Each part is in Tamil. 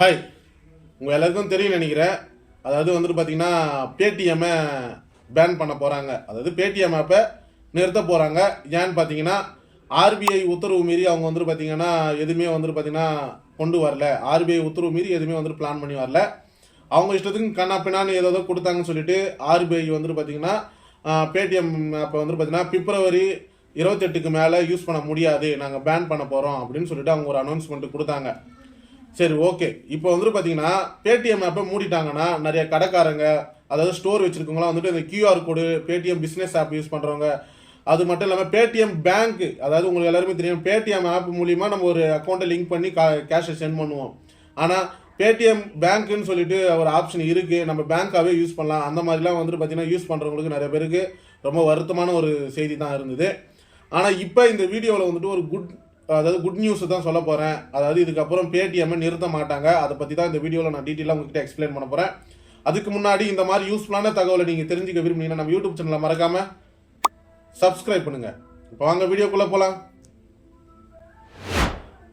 ஹாய் உங்கள் எல்லாருக்கும் தெரியும் நினைக்கிறேன். அதாவது வந்துட்டு பார்த்தீங்கன்னா பேடிஎம்மை பேன் பண்ண போகிறாங்க அதாவது பேடிஎம் ஆப்பை நிறுத்த போகிறாங்க ஏன்னு பார்த்தீங்கன்னா ஆர்பிஐ உத்தரவு மீறி அவங்க வந்துட்டு பார்த்தீங்கன்னா எதுவுமே வந்துட்டு பார்த்தீங்கன்னா கொண்டு வரல. ஆர்பிஐ உத்தரவு மீறி எதுவுமே வந்துட்டு பிளான் பண்ணி வரல. அவங்க இஷ்டத்துக்கு கண்ணா பின்னான்னு ஏதோ கொடுத்தாங்கன்னு சொல்லிட்டு ஆர்பிஐ வந்துட்டு பார்த்தீங்கன்னா பேடிஎம் ஆப்பை வந்துட்டு பார்த்தீங்கன்னா பிப்ரவரி இருபத்தெட்டுக்கு மேலே யூஸ் பண்ண முடியாது. நாங்கள் பேன் பண்ண போகிறோம் அப்படின்னு சொல்லிட்டு அவங்க ஒரு அனௌன்ஸ்மெண்ட் கொடுத்தாங்க. சரி ஓகே இப்போ வந்துட்டு பார்த்தீங்கன்னா பேடிஎம் ஆப்பை மூடிட்டாங்கன்னா நிறைய கடைக்காரங்க அதாவது ஸ்டோர் வச்சிருக்கவங்களாம் வந்துட்டு இந்த QR code Paytm business app use பண்ணுறவங்க அது மட்டும் இல்லாமல் பேடிஎம் பேங்க் அதாவது உங்களுக்கு எல்லாருமே தெரியும் பேடிஎம் ஆப் மூலியமாக நம்ம ஒரு அக்கௌண்ட்டை லிங்க் பண்ணி கா கேஷை சென்ட் பண்ணுவோம். ஆனால் பேடிஎம் பேங்க்குன்னு சொல்லிட்டு ஒரு ஆப்ஷன் இருக்குது நம்ம பேங்க்காகவே யூஸ் பண்ணலாம். அந்த மாதிரிலாம் வந்துட்டு பார்த்தீங்கன்னா யூஸ் பண்ணுறவங்களுக்கு நிறைய பேருக்கு ரொம்ப வருத்தமான ஒரு செய்தி தான் இருந்தது. ஆனால் இப்போ இந்த வீடியோவில் வந்துட்டு ஒரு குட் அதாவது குட் நியூஸ் தான் சொல்ல போகிறேன் அதாவது இதுக்கப்புறம் பேடிஎம்மை நிறுத்த மாட்டாங்க. அதை பற்றி தான் இந்த வீடியோவில் நான் டீட்டெயிலாக உங்ககிட்ட எக்ஸ்பிளைன் பண்ண போகிறேன் அதுக்கு முன்னாடி இந்த மாதிரி யூஸ்ஃபுல்லான தகவலை நீங்கள் தெரிஞ்சுக்க விரும்புனீங்கன்னா நம்ம யூடியூப் சேனலை மறக்காமல் சப்ஸ்கிரைப் பண்ணுங்கள் இப்போ வாங்க வீடியோக்குள்ளே போகலாம்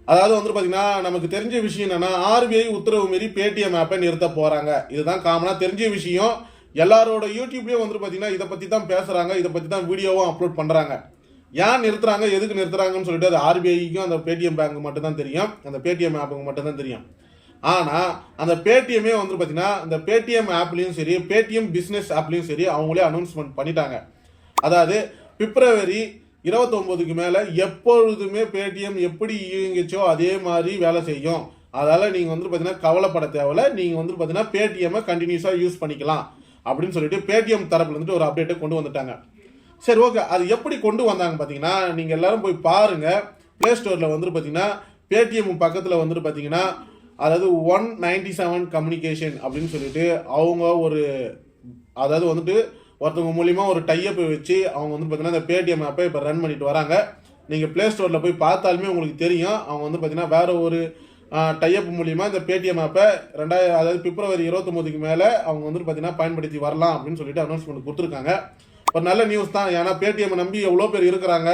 அதாவது வந்து பார்த்தீங்கன்னா நமக்கு தெரிஞ்ச விஷயம் என்னென்னா ஆர்பிஐ உத்தரவு மீறி பேடிஎம் ஆப்பை நிறுத்த போகிறாங்க இதுதான் காமனாக தெரிஞ்ச விஷயம். எல்லாரோட யூடியூப்லேயும் வந்துட்டு பார்த்தீங்கன்னா இதை பற்றி தான் பேசுகிறாங்க இதை பற்றி தான் வீடியோவும் அப்லோட் பண்ணுறாங்க ஏன் நிறுத்துறாங்க? எதுக்கு நிறுத்துறாங்கன்னு சொல்லிட்டு அது ஆர்பிஐக்கும் அந்த பேடிஎம் பேங்க் மட்டும் தான் தெரியும். அந்த பேடிஎம் ஆப்புக்கு மட்டும் தான் தெரியும். ஆனால் அந்த பேடிஎம்மே வந்து பார்த்தீங்கன்னா அந்த பேடிஎம் ஆப்லேயும் சரி பேடிஎம் பிஸ்னஸ் ஆப்லேயும் சரி அவங்களே அனௌன்ஸ்மெண்ட் பண்ணிட்டாங்க. அதாவது பிப்ரவரி இருபத்தொம்போதுக்கு மேலே எப்பொழுதுமே பேடிஎம் எப்படி இயங்கிச்சோ அதே மாதிரி வேலை செய்யும். அதால் நீங்கள் வந்து பார்த்தீங்கன்னா கவலைப்பட தேவையில்ல. நீங்கள் வந்து பார்த்தீங்கன்னா பேடிஎம்மை கண்டினியூஸாக யூஸ் பண்ணிக்கலாம். அப்படின்னு சொல்லிட்டு பேடிஎம் தரப்புலேருந்துட்டு ஒரு அப்டேட்டை கொண்டு வந்துட்டாங்க. சரி ஓகே அது எப்படி கொண்டு வந்தாங்க பார்த்தீங்கன்னா நீங்கள் எல்லாரும் போய் பாருங்கள் ப்ளே ஸ்டோரில் வந்துட்டு பார்த்தீங்கன்னா பேடிஎம் பக்கத்தில் வந்துட்டு பார்த்தீங்கன்னா அதாவது ஒன் நைன்டி செவன் கம்யூனிகேஷன் அப்படின்னு சொல்லிட்டு அவங்க ஒரு அதாவது வந்துட்டு ஒருத்தவங்க மூலியமாக ஒரு டைப் வச்சு அவங்க வந்து பார்த்தீங்கன்னா இந்த பேடிஎம் ஆப்பை இப்போ ரன் பண்ணிட்டு வராங்க. நீங்கள் ப்ளே ஸ்டோரில் போய் பார்த்தாலுமே உங்களுக்கு தெரியும் அவங்க வந்து பார்த்தீங்கன்னா வேறு ஒரு டையப் மூலியமாக இந்த பேடிஎம் ஆப்பை ரெண்டாயிரம் அதாவது பிப்ரவரி இருபத்தொம்போதுக்கு மேலே அவங்க வந்துட்டு பார்த்தீங்கன்னா பயன்படுத்தி வரலாம் அப்படின்னு சொல்லிட்டு அனௌன்ஸ்மெண்ட் கொடுத்துருக்காங்க. ஒரு நல்ல நியூஸ் தான். ஏன்னா பேடிஎம் நம்பி எவ்வளோ பேர் இருக்கிறாங்க.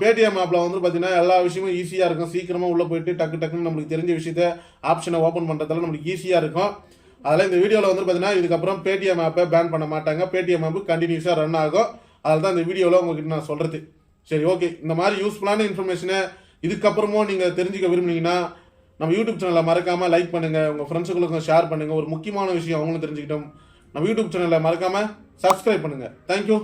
பேடிஎம் ஆப்பில் வந்து பார்த்தீங்கன்னா எல்லா விஷயமும் ஈஸியாக இருக்கும். சீக்கிரமாக உள்ளே போயிட்டு டக்கு டக்குன்னு நம்மளுக்கு தெரிஞ்ச விஷயத்த ஆப்ஷனை ஓப்பன் பண்ணுறதால நம்மளுக்கு ஈஸியாக இருக்கும். அதில் இந்த வீடியோவில் வந்து பார்த்தீங்கன்னா இதுக்கப்புறம் பேடிஎம் ஆப்பை பேன் பண்ண மாட்டாங்க. பேடிஎம் ஆப் கண்டினியூஸாக ரன் ஆகும். அதில் தான் இந்த வீடியோவில் உங்ககிட்ட நான் சொல்கிறது சரி ஓகே இந்த மாதிரி யூஸ்ஃபுல்லான இன்ஃபர்மேஷனை இதுக்கப்புறமும் நீங்கள் தெரிஞ்சுக்க விரும்புனீங்கன்னா நம்ம யூடியூப் சேனலை மறக்காமல் லைக் பண்ணுங்கள் உங்கள் ஃப்ரெண்ட்ஸுகளுக்கும் ஷேர் பண்ணுங்கள் ஒரு முக்கியமான விஷயம் அவங்களும் தெரிஞ்சுக்கிட்டோம். நம்ம யூடியூப் சேனலை மறக்காமல் சப்ஸ்கிரைப் பண்ணுங்கள் தேங்க்யூ